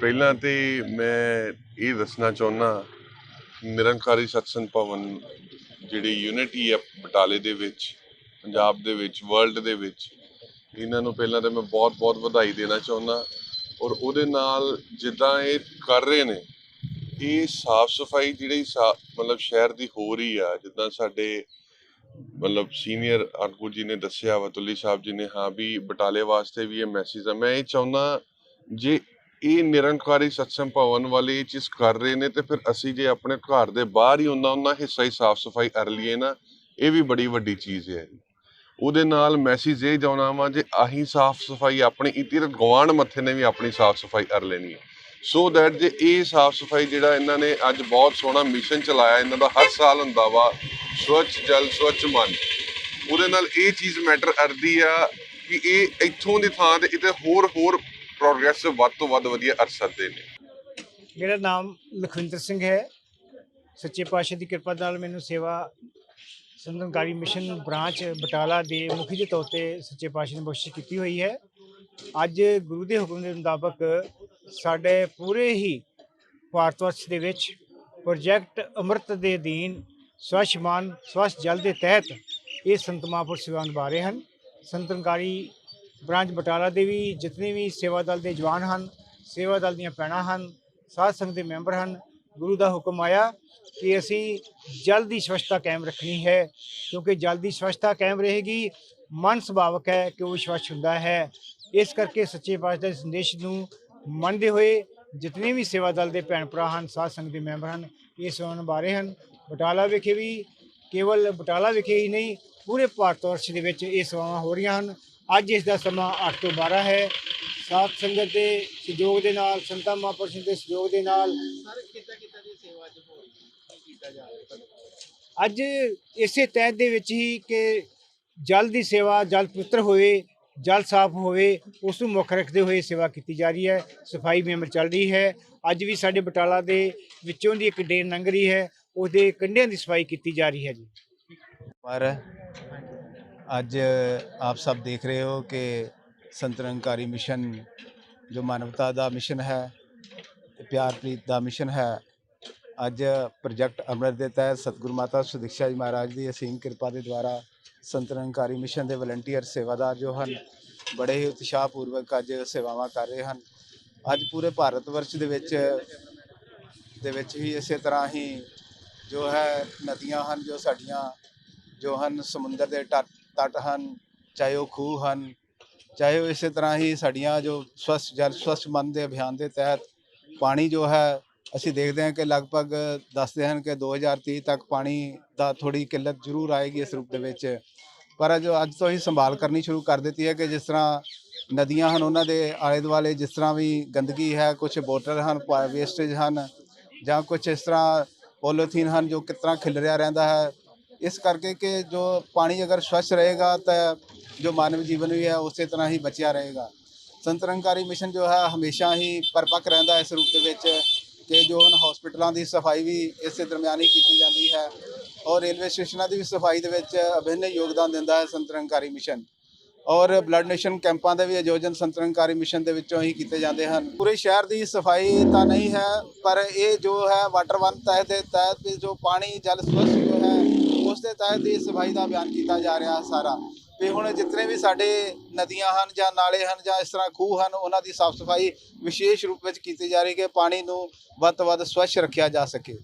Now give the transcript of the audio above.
ਪਹਿਲਾਂ ਤੇ ਮੈਂ ਇਹ ਦੱਸਣਾ ਚਾਹੁੰਦਾ ਨਿਰੰਕਾਰੀ ਸਤਸੰਗ ਭਵਨ ਜਿਹੜੀ ਯੂਨਿਟੀ ਹੈ ਬਟਾਲੇ ਦੇ ਵਿੱਚ, ਪੰਜਾਬ ਦੇ ਵਿੱਚ ਵਰਲਡ ਦੇ ਵਿੱਚ, ਇਹਨਾਂ ਨੂੰ ਪਹਿਲਾਂ ਤਾਂ ਮੈਂ ਬਹੁਤ-ਬਹੁਤ ਵਧਾਈ ਦੇਣਾ ਚਾਹੁੰਦਾ ਔਰ ਉਹਦੇ ਨਾਲ ਜਿੱਦਾਂ ਇਹ ਕਰ ਰਹੇ ਨੇ, ਇਹ ਸਾਫ਼ ਸਫ਼ਾਈ ਜਿਹੜੀ ਸਾ- ਮਤਲਬ ਸ਼ਹਿਰ ਦੀ ਹੋ ਰਹੀ ਆ, ਜਿੱਦਾਂ ਸਾਡੇ ਮਤਲਬ ਸੀਨੀਅਰ ਆਗੂ ਜੀ ਨੇ ਦੱਸਿਆ, ਵਤੁੱਲੀ ਸਾਹਿਬ ਜੀ ਨੇ, ਹਾਂ ਵੀ ਬਟਾਲੇ ਵਾਸਤੇ ਵੀ ਇਹ ਮੈਸੇਜ ਆ। ਮੈਂ ਇਹ ਚਾਹੁੰਦਾ ਜੇ ਇਹ ਨਿਰੰਕਾਰੀ ਸਤਸੰਗ ਭਵਨ ਵਾਲੇ ਇਹ ਚੀਜ਼ ਕਰ ਰਹੇ ਨੇ ਤੇ ਫਿਰ ਅਸੀਂ ਜੇ ਆਪਣੇ ਘਰ ਦੇ ਬਾਹਰ ਹੀ ਉਹਨਾਂ ਉਹਨਾਂ ਹਿੱਸਾ ਹੀ ਸਾਫ਼ ਸਫ਼ਾਈ ਕਰ ਲਈਏ ਨਾ, ਇਹ ਵੀ ਬੜੀ ਵੱਡੀ ਚੀਜ਼ ਹੈ। ਉਹਦੇ ਨਾਲ ਮੈਸੇਜ ਇਹ ਜਾਉਣਾ ਵਾ ਜੇ ਆਹੀ ਸਾਫ਼ ਸਫ਼ਾਈ ਆਪਣੀ ਇਤੀ ਗਵਾਂਡ ਮੱਥੇ ਨੇ ਵੀ ਆਪਣੀ ਸਾਫ਼ ਸਫ਼ਾਈ ਕਰ ਲੈਣੀ ਹੈ। ਸੋ ਦੈਟ ਜੇ ਇਹ ਸਾਫ਼ ਸਫ਼ਾਈ ਜਿਹੜਾ ਇਹਨਾਂ ਨੇ ਅੱਜ ਬਹੁਤ ਸੋਹਣਾ ਮਿਸ਼ਨ ਚਲਾਇਆ, ਇਹਨਾਂ ਦਾ ਹਰ ਸਾਲ ਹੁੰਦਾ ਵਾ, ਸਵੱਛ ਜਲ, ਸਵੱਛ ਮਨ। ਉਹਦੇ ਨਾਲ ਇਹ ਚੀਜ਼ ਮੈਟਰ ਕਰਦੀ ਆ ਕਿ ਇਹ ਇੱਥੋਂ ਦੀ ਥਾਂ ਤੇ ਇਤੇ ਹੋਰ ਹੋਰ ਪ੍ਰੋਗਰੈਸ ਵੱਧ ਤੋਂ ਵੱਧ ਵਧੀਆ ਕਰ ਸਕਦੇ ਨੇ। ਮੇਰਾ ਨਾਮ ਲਖਵਿੰਦਰ ਸਿੰਘ ਹੈ। ਸੱਚੇ ਪਾਤਸ਼ਾਹ ਦੀ ਕਿਰਪਾ ਨਾਲ ਮੈਨੂੰ ਸੇਵਾ ਸੰਤਨਕਾਰੀ ਮਿਸ਼ਨ ਬ੍ਰਾਂਚ ਬਟਾਲਾ ਦੇ ਮੁਖੀ ਦੇ ਤੌਰ ਤੇ ਸੱਚੇ ਪਾਤਸ਼ਾਹ ਨੇ ਬਖਸ਼ਿਸ਼ ਕੀਤੀ ਹੋਈ ਹੈ। ਅੱਜ ਗੁਰੂ ਦੇ ਹੁਕਮ ਦੇ ਮੁਤਾਬਕ ਸਾਡੇ ਪੂਰੇ ਹੀ ਭਾਰਤ ਵਰਸ਼ ਦੇ ਵਿੱਚ ਪ੍ਰੋਜੈਕਟ ਅੰਮ੍ਰਿਤ ਦੇ ਅਧੀਨ ਸਵੱਛ ਮਾਨ, ਸਵੱਛ ਜਲ ਦੇ ਤਹਿਤ ਇਹ ਸੰਤ ਮਹਾਂਪੁਰ ਸੇਵਾ ਨਿਭਾ ਰਹੇ ਹਨ। ਸੰਤਨਕਾਰੀ ਬ੍ਰਾਂਚ ਬਟਾਲਾ ਦੇ ਵੀ ਜਿਤਨੇ ਵੀ ਸੇਵਾ ਦਲ ਦੇ ਜਵਾਨ ਹਨ, ਸੇਵਾ ਦਲ ਦੀਆਂ ਭੈਣਾਂ ਹਨ, ਸਾਧ ਸੰਗਤ ਦੇ ਮੈਂਬਰ ਹਨ, ਗੁਰੂ ਦਾ ਹੁਕਮ ਆਇਆ ਕਿ ਅਸੀਂ ਜਲ ਦੀ ਸਵੱਛਤਾ ਕਾਇਮ ਰੱਖਣੀ ਹੈ, ਕਿਉਂਕਿ ਜਲ ਦੀ ਸਵੱਛਤਾ ਕਾਇਮ ਰਹੇਗੀ, ਮਨ ਸੁਭਾਵਕ ਹੈ ਕਿ ਉਹ ਸਵੱਛ ਹੁੰਦਾ ਹੈ। ਇਸ ਕਰਕੇ ਸੱਚੇ ਪਾਤਸ਼ਾਹ ਦੇ ਸੰਦੇਸ਼ ਨੂੰ ਮੰਨਦੇ ਹੋਏ ਜਿਤਨੇ ਵੀ ਸੇਵਾ ਦਲ ਦੇ ਭੈਣ ਭਰਾ ਹਨ, ਸਾਧ ਸੰਗਤ ਦੇ ਮੈਂਬਰ ਹਨ, ਇਹ ਸੇਵਾਵਾਂ ਨਿਭਾ ਰਹੇ ਹਨ। ਬਟਾਲਾ ਵਿਖੇ ਵੀ ਕੇਵਲ ਬਟਾਲਾ ਵਿਖੇ ਹੀ ਨਹੀਂ, ਪੂਰੇ ਭਾਰਤ ਵਰਸ਼ ਦੇ ਵਿੱਚ ਇਹ ਸੇਵਾਵਾਂ ਹੋ ਰਹੀਆਂ ਹਨ। ਅੱਜ ਇਸ ਦਾ ਸਮਾਂ 8 ਤੋਂ 12 ਹੈ। ਸਾਧ ਸੰਗਤ ਦੇ ਸਹਿਯੋਗ ਦੇ ਨਾਲ, ਸੰਤਾਂ ਮਹਾਂਪੁਰਸ਼ਾਂ ਦੇ ਸਹਿਯੋਗ ਦੇ ਨਾਲ ਅੱਜ ਇਸੇ ਤਹਿਤ ਦੇ ਵਿੱਚ ਹੀ ਕਿ ਜਲ ਦੀ ਸੇਵਾ, ਜਲ ਪਵਿੱਤਰ ਹੋਵੇ, ਜਲ ਸਾਫ਼ ਹੋਵੇ, ਉਸ ਨੂੰ ਮੁੱਖ ਰੱਖਦੇ ਹੋਏ ਸੇਵਾ ਕੀਤੀ ਜਾ ਰਹੀ ਹੈ। ਸਫ਼ਾਈ ਮੁਹਿੰਮ ਚੱਲ ਰਹੀ ਹੈ। ਅੱਜ ਵੀ ਸਾਡੇ ਬਟਾਲਾ ਦੇ ਵਿੱਚੋਂ ਦੀ ਇੱਕ ਡੇਨ ਲੰਘ ਰਹੀ ਹੈ। ਉਹਦੇ ਕੰਢਿਆਂ ਦੀ ਸਫ਼ਾਈ ਕੀਤੀ ਜਾ ਰਹੀ ਹੈ ਜੀ। ਪਰ ਅੱਜ ਆਪ ਸਭ ਦੇਖ ਰਹੇ ਹੋ ਕਿ ਸੰਤਰੰਕਾਰੀ ਮਿਸ਼ਨ ਜੋ ਮਾਨਵਤਾ ਦਾ ਮਿਸ਼ਨ ਹੈ ਤੇ ਪਿਆਰ ਪ੍ਰੀਤ ਦਾ ਮਿਸ਼ਨ ਹੈ, ਅੱਜ ਪ੍ਰੋਜੈਕਟ ਅੰਮ੍ਰਿਤ ਦੇ ਤਹਿਤ ਸਤਿਗੁਰੂ ਮਾਤਾ ਸੁਦੀਕਸ਼ਾ ਜੀ ਮਹਾਰਾਜ ਦੀ ਅਸੀਮ ਕਿਰਪਾ ਦੇ ਦੁਆਰਾ ਸੰਤ ਨਿਰੰਕਾਰੀ ਮਿਸ਼ਨ ਦੇ ਵਲੰਟੀਅਰ ਸੇਵਾਦਾਰ ਜੋ ਹਨ, ਬੜੇ ਹੀ ਉਤਸ਼ਾਹ ਪੂਰਵਕ ਅੱਜ ਸੇਵਾਵਾਂ ਕਰ ਰਹੇ ਹਨ। ਅੱਜ ਪੂਰੇ ਭਾਰਤ ਵਰਸ਼ ਦੇ ਵਿੱਚ ਦੇ ਵਿੱਚ ਹੀ ਇਸੇ ਤਰ੍ਹਾਂ ਹੀ ਜੋ ਹੈ ਨਦੀਆਂ ਹਨ ਜੋ ਸਾਡੀਆਂ, ਜੋ ਹਨ ਸਮੁੰਦਰ ਦੇ ਤੱਟ ਤੱਟ ਹਨ, ਚਾਹੇ ਉਹ ਖੂਹ ਹਨ, ਚਾਹੇ ਉਹ ਇਸੇ ਤਰ੍ਹਾਂ ਹੀ ਸਾਡੀਆਂ ਜੋ ਸਵੱਛ ਜਲ ਸਵੱਛ ਮਨ ਦੇ ਅਭਿਆਨ ਦੇ ਤਹਿਤ ਪਾਣੀ ਜੋ ਹੈ, ਅਸੀਂ ਦੇਖਦੇ ਹਾਂ ਕਿ ਲਗਭਗ ਦੱਸਦੇ ਹਨ ਕਿ 2030 ਤੱਕ ਪਾਣੀ ਦਾ ਥੋੜੀ ਕਿੱਲਤ ਜ਼ਰੂਰ ਆਏਗੀ ਇਸ ਰੂਪ ਦੇ ਵਿੱਚ। ਪਰ ਜੋ ਅੱਜ ਤੋਂ ਹੀ ਸੰਭਾਲ ਕਰਨੀ ਸ਼ੁਰੂ ਕਰ ਦਿੱਤੀ ਹੈ ਕਿ ਜਿਸ ਤਰ੍ਹਾਂ ਨਦੀਆਂ ਹਨ, ਉਹਨਾਂ ਦੇ ਆਲੇ ਦੁਆਲੇ ਜਿਸ ਤਰ੍ਹਾਂ ਵੀ ਗੰਦਗੀ ਹੈ ਕੁਝ ਬੋਟਲ ਹਨ ਵੇਸਟੇਜ ਹਨ ਜਾਂ ਕੁਝ ਇਸ ਤਰ੍ਹਾਂ ਪੋਲੀਥੀਨ ਹਨ ਜੋ ਕਿਸ ਤਰ੍ਹਾਂ ਖਿਲਰਿਆ ਰਹਿੰਦਾ ਹੈ ਇਸ ਕਰਕੇ ਕਿ ਜੋ ਪਾਣੀ ਅਗਰ ਸਵੱਛ ਰਹੇਗਾ ਤਾਂ ਜੋ ਮਾਨਵ ਜੀਵਨ ਵੀ ਹੈ, ਉਸੇ ਤਰ੍ਹਾਂ ਹੀ ਬਚਿਆ ਰਹੇਗਾ। ਸੰਤਰੰਕਾਰੀ ਮਿਸ਼ਨ ਜੋ ਹੈ, ਹਮੇਸ਼ਾ ਹੀ ਪਰਪੱਕ ਰਹਿੰਦਾ ਇਸ ਰੂਪ ਦੇ ਵਿੱਚ ਕਿ ਜੋ ਹਨ ਹਸਪੀਟਲਾਂ ਦੀ ਸਫ਼ਾਈ ਵੀ ਇਸੇ ਦਰਮਿਆਨ ਹੀ ਕੀਤੀ ਜਾਂਦੀ ਹੈ ਔਰ ਰੇਲਵੇ ਸਟੇਸ਼ਨਾਂ ਦੀ ਵੀ ਸਫ਼ਾਈ ਦੇ ਵਿੱਚ ਅਭਿੰਨ ਯੋਗਦਾਨ ਦਿੰਦਾ ਹੈ ਸੰਤਰੰਕਾਰੀ ਮਿਸ਼ਨ। ਔਰ ਬਲੱਡ ਡੋਨੇਸ਼ਨ ਕੈਂਪਾਂ ਦੇ ਵੀ ਆਯੋਜਨ ਸੰਤਰੰਕਾਰੀ ਮਿਸ਼ਨ ਦੇ ਵਿੱਚੋਂ ਹੀ ਕੀਤੇ ਜਾਂਦੇ ਹਨ। ਪੂਰੇ ਸ਼ਹਿਰ ਦੀ ਸਫ਼ਾਈ ਤਾਂ ਨਹੀਂ ਹੈ, ਪਰ ਇਹ ਜੋ ਹੈ ਵਾਟਰ ਵਨ ਤਹਿਤ ਦੇ ਤਹਿਤ ਜੋ ਪਾਣੀ, ਜਲ ਸਵੱਛ ਜੋ ਹੈ ਉਸ ਦੇ ਤਹਿਤ ਹੀ ਸਫ਼ਾਈ ਦਾ ਅਭਿਆਨ ਕੀਤਾ ਜਾ ਰਿਹਾ ਸਾਰਾ। ਵੀ ਹੁਣ ਜਿਤਨੇ ਵੀ ਸਾਡੇ ਨਦੀਆਂ ਹਨ ਜਾਂ ਨਾਲੇ ਹਨ ਜਾਂ ਇਸ ਤਰ੍ਹਾਂ ਖੂਹ ਹਨ, ਉਹਨਾਂ ਦੀ ਸਾਫ਼ ਸਫ਼ਾਈ ਵਿਸ਼ੇਸ਼ ਰੂਪ ਵਿੱਚ ਕੀਤੀ ਜਾ ਰਹੀ ਹੈ ਕਿ ਪਾਣੀ ਨੂੰ ਵੱਧ ਤੋਂ ਵੱਧ ਸਵੱਛ ਰੱਖਿਆ ਜਾ ਸਕੇ।